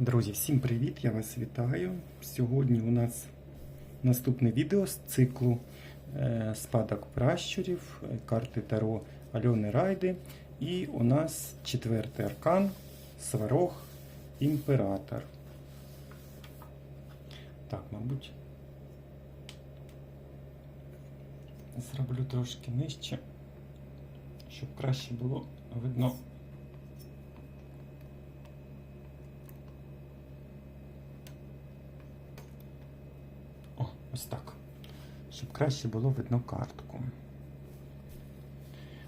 Друзі, всім привіт! Я вас вітаю. Сьогодні у нас наступне відео з циклу е, Спадок пращурів, карти Таро Альони Райди. І у нас четвертий аркан Сварог Імператор. Так, мабуть, зроблю трошки нижче, щоб краще було видно. Ось так. Щоб краще було видно картку.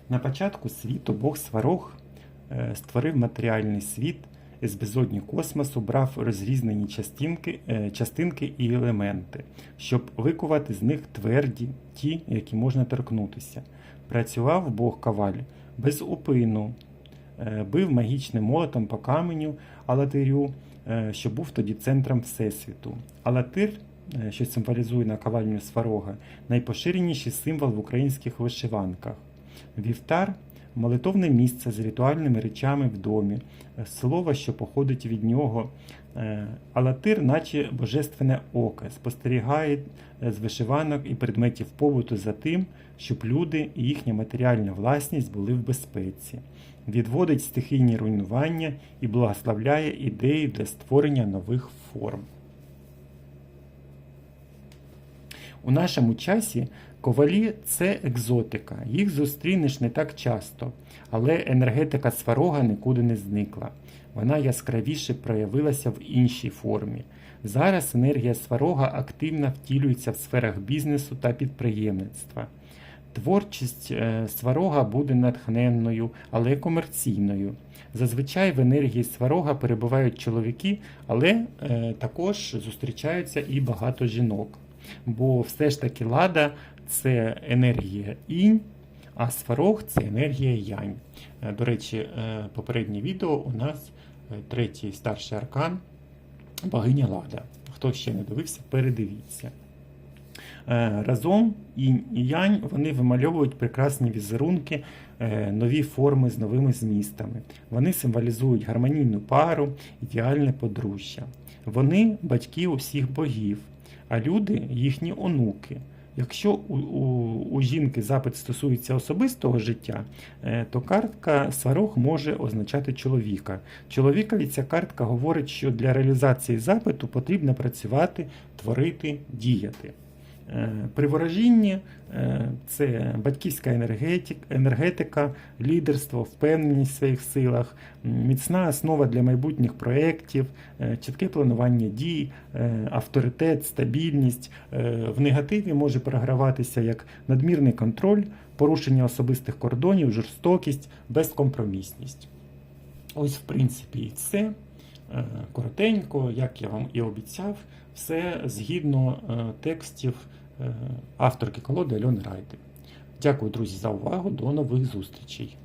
На початку світу Бог Сварог е, створив матеріальний світ з безодні космосу, брав розрізнені частинки, е, частинки і елементи, щоб викувати з них тверді, ті, які можна торкнутися. Працював Бог Каваль без упину, е, бив магічним молотом по каменю Алатирю, що був тоді центром Всесвіту. Алатир що символізує наковальню сварога, найпоширеніший символ в українських вишиванках. Вівтар молитовне місце з ритуальними речами в домі, е, слово, що походить від нього. Е, Алатир, наче божественне око, спостерігає е, з вишиванок і предметів побуту за тим, щоб люди і їхня матеріальна власність були в безпеці, відводить стихійні руйнування і благословляє ідеї для створення нових форм. У нашому часі ковалі це екзотика, їх зустрінеш не так часто, але енергетика сварога нікуди не зникла. Вона яскравіше проявилася в іншій формі. Зараз енергія сварога активно втілюється в сферах бізнесу та підприємництва. Творчість е, сварога буде натхненною, але комерційною. Зазвичай в енергії сварога перебувають чоловіки, але е, також зустрічаються і багато жінок. Бо все ж таки лада це енергія інь, а сварог це енергія янь. Е, До речі, е, попереднє відео у нас е, третій старший аркан богиня Лада. Хто ще не дивився, передивіться. Разом інь і янь вони вимальовують прекрасні візерунки, нові форми з новими змістами. Вони символізують гармонійну пару, ідеальне подружжя. Вони батьки усіх богів, а люди їхні онуки. Якщо у, у, у жінки запит стосується особистого життя, е, то картка сварог може означати чоловіка. Чоловікові ця картка говорить, що для реалізації запиту потрібно працювати, творити, діяти. Е, При ворожінні е, це батьківська енергетика, лідерство, впевненість в своїх силах, міцна основа для майбутніх проєктів, е, чітке планування дій, авторитет, стабільність. В негативі може програватися як надмірний контроль, порушення особистих кордонів, жорстокість, безкомпромісність. Ось, в принципі, і все. Е, Коротенько, як я вам і обіцяв, все згідно е, текстів е, авторки колоди Альони Райди. Дякую, друзі, за увагу. До нових зустрічей.